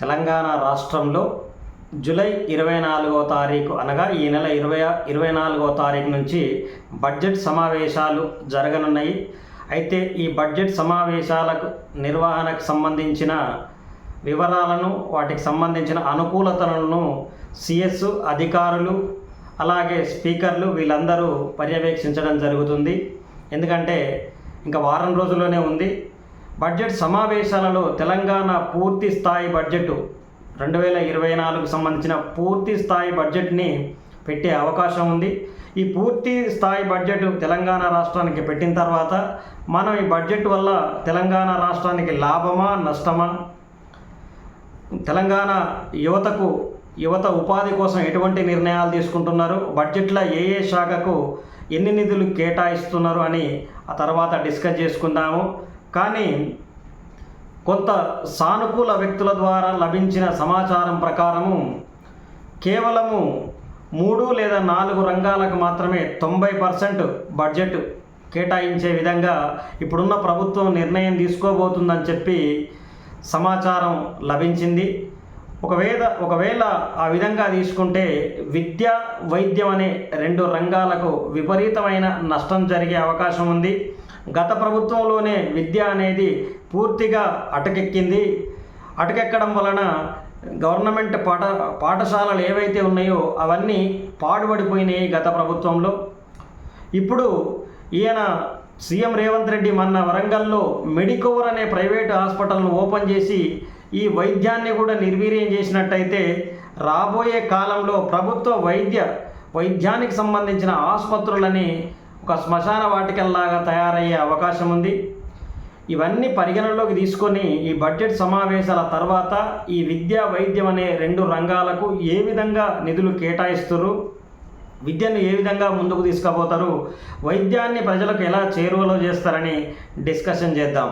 తెలంగాణ రాష్ట్రంలో జూలై ఇరవై నాలుగో తారీఖు అనగా ఈ నెల ఇరవై ఇరవై నాలుగో తారీఖు నుంచి బడ్జెట్ సమావేశాలు జరగనున్నాయి. అయితే ఈ బడ్జెట్ సమావేశాలకు నిర్వహణకు సంబంధించిన వివరాలను వాటికి సంబంధించిన అనుకూలతలను సిఎస్ అధికారులు అలాగే స్పీకర్లు వీళ్ళందరూ పర్యవేక్షించడం జరుగుతుంది. ఎందుకంటే ఇంకా వారం రోజుల్లోనే ఉంది. బడ్జెట్ సమావేశాలలో తెలంగాణ పూర్తి స్థాయి బడ్జెట్ రెండు వేల ఇరవై నాలుగు సంబంధించిన పూర్తి స్థాయి బడ్జెట్ని పెట్టే అవకాశం ఉంది. ఈ పూర్తి స్థాయి బడ్జెట్ తెలంగాణ రాష్ట్రానికి పెట్టిన తర్వాత మనం ఈ బడ్జెట్ వల్ల తెలంగాణ రాష్ట్రానికి లాభమా నష్టమా? తెలంగాణ యువతకు యువత ఉపాధి కోసం ఎటువంటి నిర్ణయాలు తీసుకుంటున్నారు? బడ్జెట్లో ఏ ఏ శాఖకు ఎన్ని నిధులు కేటాయిస్తున్నారు అని ఆ తర్వాత డిస్కస్ చేసుకుందాము. కానీ కొంత సానుకూల వ్యక్తుల ద్వారా లభించిన సమాచారం ప్రకారము కేవలము మూడు లేదా నాలుగు రంగాలకు మాత్రమే తొంభై పర్సెంట్ బడ్జెట్ కేటాయించే విధంగా ఇప్పుడున్న ప్రభుత్వం నిర్ణయం తీసుకోబోతుందని చెప్పి సమాచారం లభించింది. ఒకవేళ ఒకవేళ ఆ విధంగా తీసుకుంటే విద్య వైద్యం అనే రెండు రంగాలకు విపరీతమైన నష్టం జరిగే అవకాశం ఉంది. గత ప్రభుత్వంలోనే విద్య అనేది పూర్తిగా అటకెక్కింది. అటకెక్కడం వలన గవర్నమెంట్ పాఠ పాఠశాలలు ఏవైతే ఉన్నాయో అవన్నీ పాడుపడిపోయినాయి గత ప్రభుత్వంలో. ఇప్పుడు ఈయన సీఎం రేవంత్ రెడ్డి మొన్న వరంగల్లో మెడికోవర్ అనే ప్రైవేట్ హాస్పిటల్ను ఓపెన్ చేసి ఈ వైద్యాన్ని కూడా నిర్వీర్యం చేసినట్టయితే రాబోయే కాలంలో ప్రభుత్వ వైద్య వైద్యానికి సంబంధించిన ఆసుపత్రులని ఒక శ్మశాన వాటికల్లాగా తయారయ్యే అవకాశం ఉంది ఇవన్నీ పరిగణనలోకి తీసుకొని ఈ బడ్జెట్ సమావేశాల తర్వాత ఈ విద్యా వైద్యం అనే రెండు రంగాలకు ఏ విధంగా నిధులు కేటాయిస్తారు విద్యను ఏ విధంగా ముందుకు తీసుకుపోతారు? వైద్యాన్ని ప్రజలకు ఎలా చేరువలో చేస్తారని డిస్కషన్ చేద్దాం.